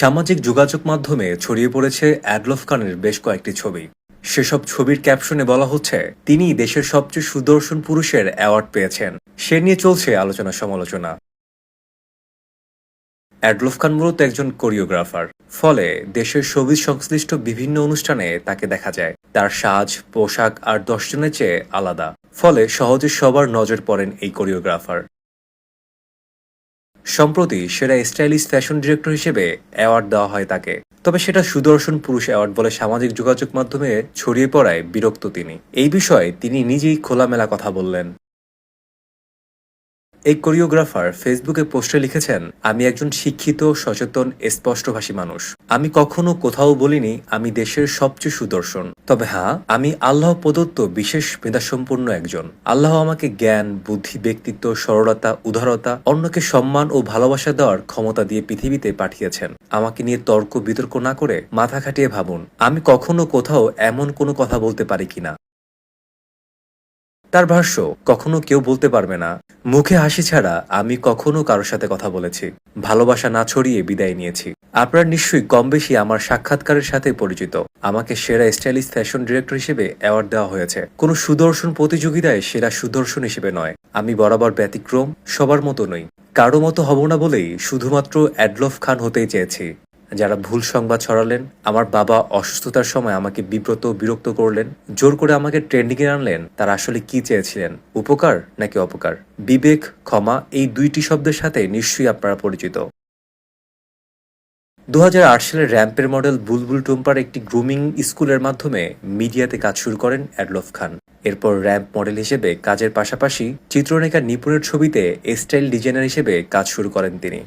সামাজিক যোগাযোগ মাধ্যমে ছড়িয়ে পড়েছে অ্যাডলফ খানের বেশ কয়েকটি ছবি। সেসব ছবির ক্যাপশনে বলা হচ্ছে তিনি দেশের সবচেয়ে সুদর্শন পুরুষের অ্যাওয়ার্ড পেয়েছেন। সে নিয়ে চলছে আলোচনা সমালোচনা। অ্যাডলফ খান মূলত একজন কোরিওগ্রাফার। ফলে দেশের সবিজ সংশ্লিষ্ট বিভিন্ন অনুষ্ঠানে তাকে দেখা যায়। তার সাজ, পোশাক আর দশজনের চেয়ে আলাদা। ফলে সহজে সবার নজর পড়েন এই কোরিওগ্রাফার। সম্প্রতি সেরা স্টাইলিশ ফ্যাশন ডিরেক্টর হিসেবে অ্যাওয়ার্ড দেওয়া হয় তাকে। তবে সেটা সুদর্শন পুরুষ অ্যাওয়ার্ড বলে সামাজিক যোগাযোগ মাধ্যমে ছড়িয়ে পড়ায় বিরক্ত তিনি। এই বিষয়ে তিনি নিজেই খোলামেলা কথা বললেন। এই কোরিওগ্রাফার ফেসবুকে পোস্টে লিখেছেন, আমি একজন শিক্ষিত, সচেতন, স্পষ্টভাষী মানুষ। আমি কখনো কোথাও বলিনি, আমি দেশের সবচেয়ে সুদর্শন। তবে হ্যাঁ আমি আল্লাহ প্রদত্ত বিশেষ মেধাসম্পন্ন একজন। আল্লাহ আমাকে জ্ঞান, বুদ্ধি, ব্যক্তিত্ব, সরলতা, উদারতা, অন্যকে সম্মান ও ভালোবাসা দেওয়ার ক্ষমতা দিয়ে পৃথিবীতে পাঠিয়েছেন। আমাকে নিয়ে তর্ক বিতর্ক না করে মাথা খাটিয়ে ভাবুন, আমি কখনো কোথাও এমন কোনো কথা বলতে পারি কিনা। তার ভাষ্য, কখনো কেউ বলতে পারবে না, মুখে হাসি ছাড়া আমি কখনো কারোর সাথে কথা বলেছি, ভালোবাসা না ছড়িয়ে বিদায় নিয়েছি। আপনার নিশ্চয়ই কম বেশি আমার সাক্ষাৎকারের সাথে পরিচিত। আমাকে সেরা স্টাইলিশ ফ্যাশন ডিরেক্টর হিসেবে অ্যাওয়ার্ড দেওয়া হয়েছে। কোনো সুদর্শন প্রতিযোগিতায় সেরা সুদর্শন হিসেবে নয়। আমি বরাবর ব্যতিক্রম, সবার মতো নই। কারও মতো হব না বলেই শুধুমাত্র অ্যাডলফ খান হতেই চেয়েছি। যারা ভুল সংবাদ ছড়ালেন, আমার বাবা অসুস্থতার সময় আমাকে বিব্রত বিরক্ত করলেন, জোর করে আমাকে ট্রেন্ডিংয়ে আনলেন, তারা আসলে কি চেয়েছিলেন, উপকার নাকি অপকার? বিবেক, ক্ষমা, এই দুইটি শব্দের সাথে নিশ্চয়ই আপনারা পরিচিত। দু হাজার আট সালের র্যাম্পের মডেল বুলবুল টুম্পার একটি গ্রুমিং স্কুলের মাধ্যমে মিডিয়াতে কাজ শুরু করেন অ্যাডলফ খান। এরপর র্যাম্প মডেল হিসেবে কাজের পাশাপাশি চিত্রনায়িকা নিপুণের ছবিতে স্টাইল ডিজাইনার হিসেবে কাজ শুরু করেন তিনি।